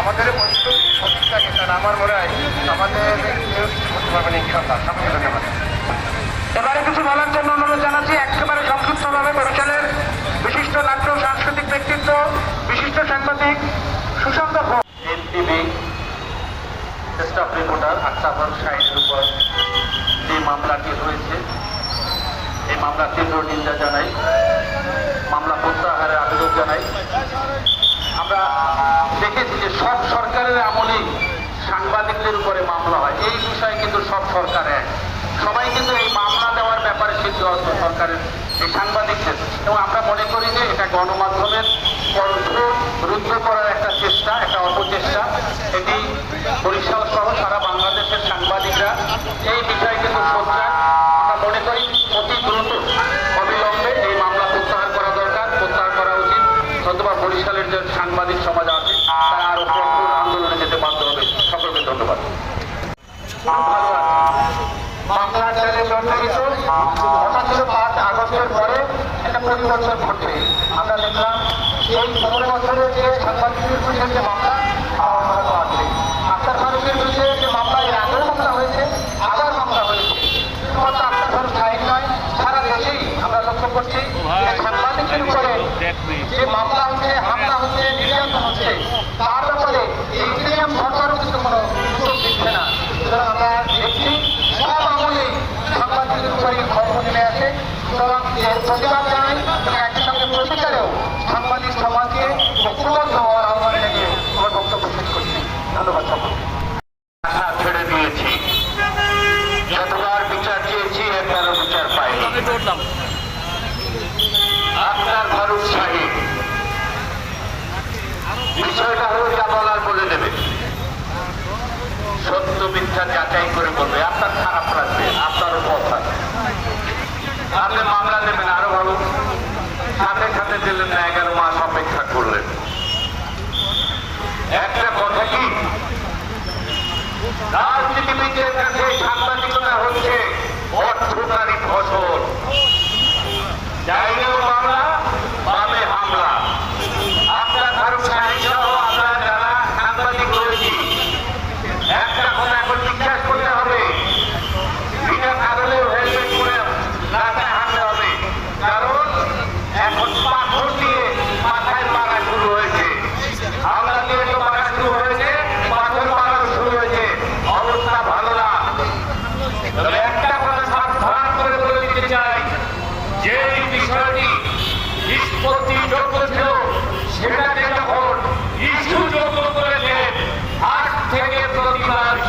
আমাদের মনে হয় আমাদের এবারে কিছু বলার জন্য অনুরোধ জানাচ্ছি, একেবারে সংক্ষিপ্তভাবে বরিশালের বিশিষ্ট নাট্য, সাংস্কৃতিক ব্যক্তিত্ব, বিশিষ্ট সাংবাদিক Sushanta NTV staff reporter Aktabor শাহিনের উপর যে মামলাটি হয়েছে, এই মামলার তীব্র নিন্দা জানাই, মামলা প্রত্যাহারের আবেদন জানাই। আমরা দেখেছি যে সব সরকারের আমলেই সাংবাদিকদের উপরে মামলা হয়। এই বিষয়ে কিন্তু সব সরকার এক। সবাই কিন্তু এই মামলা দেওয়ার ব্যাপারে সিদ্ধান্ত সরকারের, এই সাংবাদিকদের। এবং আমরা মনে করি যে এটা গণমাধ্যমের কণ্ঠ রুদ্ধ করার একটা চেষ্টা, একটা অপচেষ্টা। এটি বরিশাল সহ সারা বাংলাদেশের সাংবাদিকরা এই বিষয়ে কিন্তু সোচ্চার আমরা মনে করি অতি দ্রুত অবিলম্বে এই মামলা প্রত্যাহার করা দরকার প্রত্যাহার করা উচিত অথবা বরিশালের যে সাংবাদিক সমাজ আছে তারা আরও কঠোর আন্দোলনে যেতে বাধ্য হবে সকলকে ধন্যবাদ যে মামলা হয়েছে আক্তার ফারুক সাহেব নয় সারা আমরা লক্ষ্য করছি সাংবাদিকের যে মামলা হচ্ছে নির্যাতন হচ্ছে তার ব্যাপারে এই ইন্ডিয়ান সরকারও কিন্তু কোনো উদ্যোগ দিচ্ছে না সুতরাং আমরা দেখছি সব আমলেই সাংবাদিকদের উপরে খবর নেমে আসে সুতরাং এর প্রতিবাদ জানাই এবং একই সঙ্গে প্রতিকারেও সাংবাদিক সমাজকে ঐক্যবদ্ধ হওয়ার আহ্বান জানিয়ে আমার বক্তব্য শেষ করছি ধন্যবাদ সকলকে আশা ছেড়ে দিয়েছি যতবার বিচার চেয়েছি একবারও বিচার পাইনি আপনার ফারুক সাহেব বিষয়টা হলো যা বলার বলে দেবে সত্য মিথ্যা যাচাই করে বলবে আপনার খারাপ লাগবে আপনারও পথ আছে আপনি মামলা নেবেন, আরও ভালো সাথে সাথে দিলেন না, এগারো মাস অপেক্ষা করলেন। একটা কথা কি? রাজনীতিবিদের কাছে সাংবাদিকতা হচ্ছে অর্থকারী ফসল চাইলেও মামলা পাবে হামলা আপনার ফারুক সাহেব সহ আমরা যারা সাংবাদিক রয়েছি একটা কথা এখন জিজ্ঞাসা করতে হবে বিনা কারণেও হেলমেট করে রাস্তায় হাঁটতে হবে কারণ এখন পাথর দিয়ে মাথায় মারা শুরু হয়েছে হামলা দিয়ে তো মারা শুরু হয়েছে পাথর মারা শুরু হয়েছে অবস্থা ভালো না তবে একটা কথা সাবধান করে বলে দিতে চাই যে এই বিষয়টি নিষ্পত্তি যোগ্য ছিল সেটাকে যখন ইস্যু যোগ্য করেছে আজ থেকে প্রতিবাদ শুরু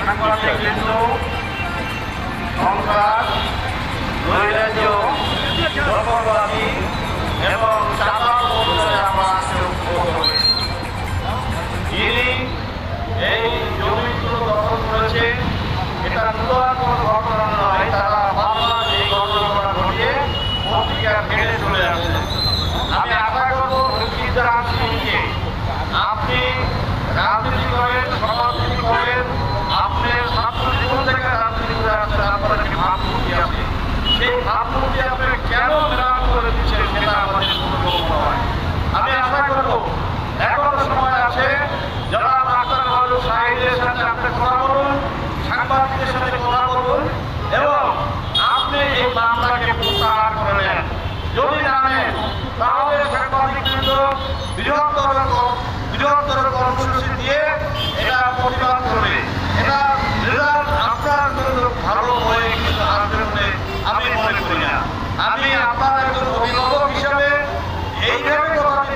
সাংবাদিক বৃন্দ, সন্ত্রাস, নৈরাজ্য, দখলবাজি এবং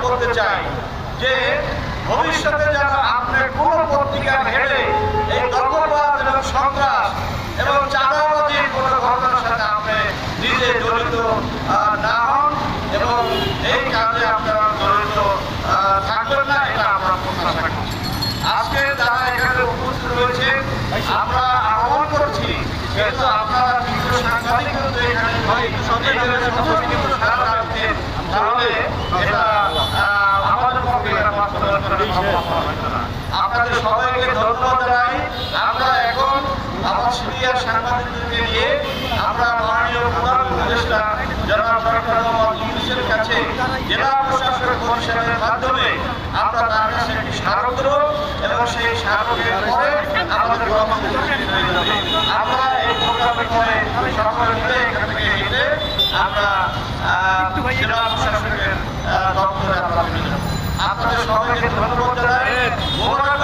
বলতে চাই যে ভবিষ্যতে যেন আপনার কোন পত্রিকার হেডে এই দখলবাদ এবং সন্ত্রাস এবং চাঁদাবাজির কোনো ঘটনার সাথে আপনি নিজে জড়িত না হন এবং এই কাজে আপনারা জড়িত থাকবেন না, এটা আমরা প্রত্যাশা আজকে যারা এখানে উপস্থিত রয়েছে, আমরা আহ্বান করছি যেহেতু আপনারা কিন্তু এখানে কিন্তু এখানে সচেতন সারা রাখতেন তাহলে এটা আমাদের পক্ষে এটা বাস্তবায়ন করা সম্ভব হবে না। আপনাদের সবাইকে ধন্যবাদ জানাই আমরা এখন আমার সিনিয়র সাংবাদিকদেরকে নিয়ে আমরা মাননীয় প্রধান উপদেষ্টা জনাব ডক্টর মোহাম্মদ কাছে জেলা প্রশাসক পরিষদের মাধ্যমে আমরা তার কাছে একটি স্মারক এবং সেই স্মারকের পরে আমাদের। আমরা এই প্রোগ্রামের পরে সকলে এখান থেকে আমরা জেলা প্রশাসকের আহ, দপ্তরে আপনাদের সবাইকে ধন্যবাদ জানাই।